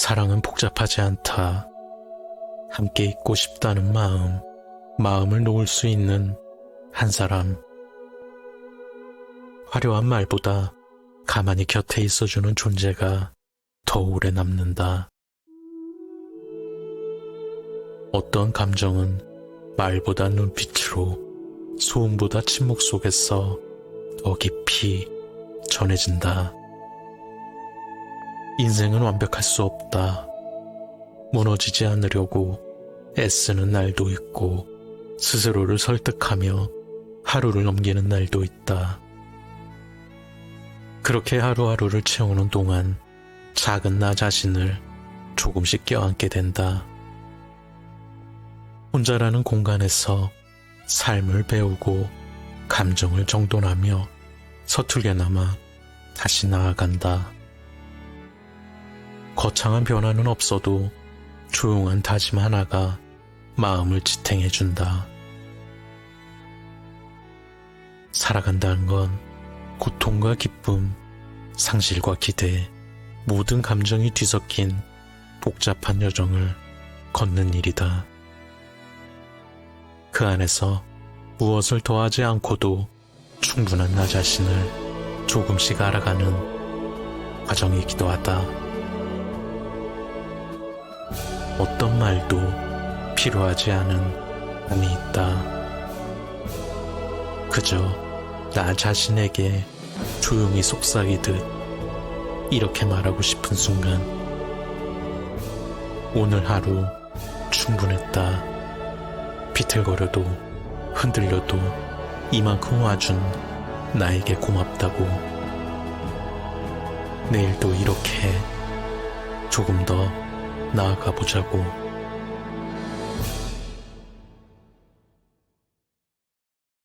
사랑은 복잡하지 않다. 함께 있고 싶다는 마음, 마음을 놓을 수 있는 한 사람. 화려한 말보다 가만히 곁에 있어주는 존재가 더 오래 남는다. 어떤 감정은 말보다 눈빛으로, 소음보다 침묵 속에서 더 깊이 전해진다. 인생은 완벽할 수 없다. 무너지지 않으려고 애쓰는 날도 있고, 스스로를 설득하며 하루를 넘기는 날도 있다. 그렇게 하루하루를 채우는 동안 작은 나 자신을 조금씩 껴안게 된다. 혼자라는 공간에서 삶을 배우고 감정을 정돈하며 서툴게나마 다시 나아간다. 거창한 변화는 없어도 조용한 다짐 하나가 마음을 지탱해준다. 살아간다는 건 고통과 기쁨, 상실과 기대, 모든 감정이 뒤섞인 복잡한 여정을 걷는 일이다. 그 안에서 무엇을 더하지 않고도 충분한 나 자신을 조금씩 알아가는 과정이기도 하다. 어떤 말도 필요하지 않은 꿈이 있다. 그저 나 자신에게 조용히 속삭이듯 이렇게 말하고 싶은 순간 오늘 하루 충분했다. 비틀거려도 흔들려도 이만큼 와준 나에게 고맙다고 내일도 이렇게 조금 더 나아가 보자고.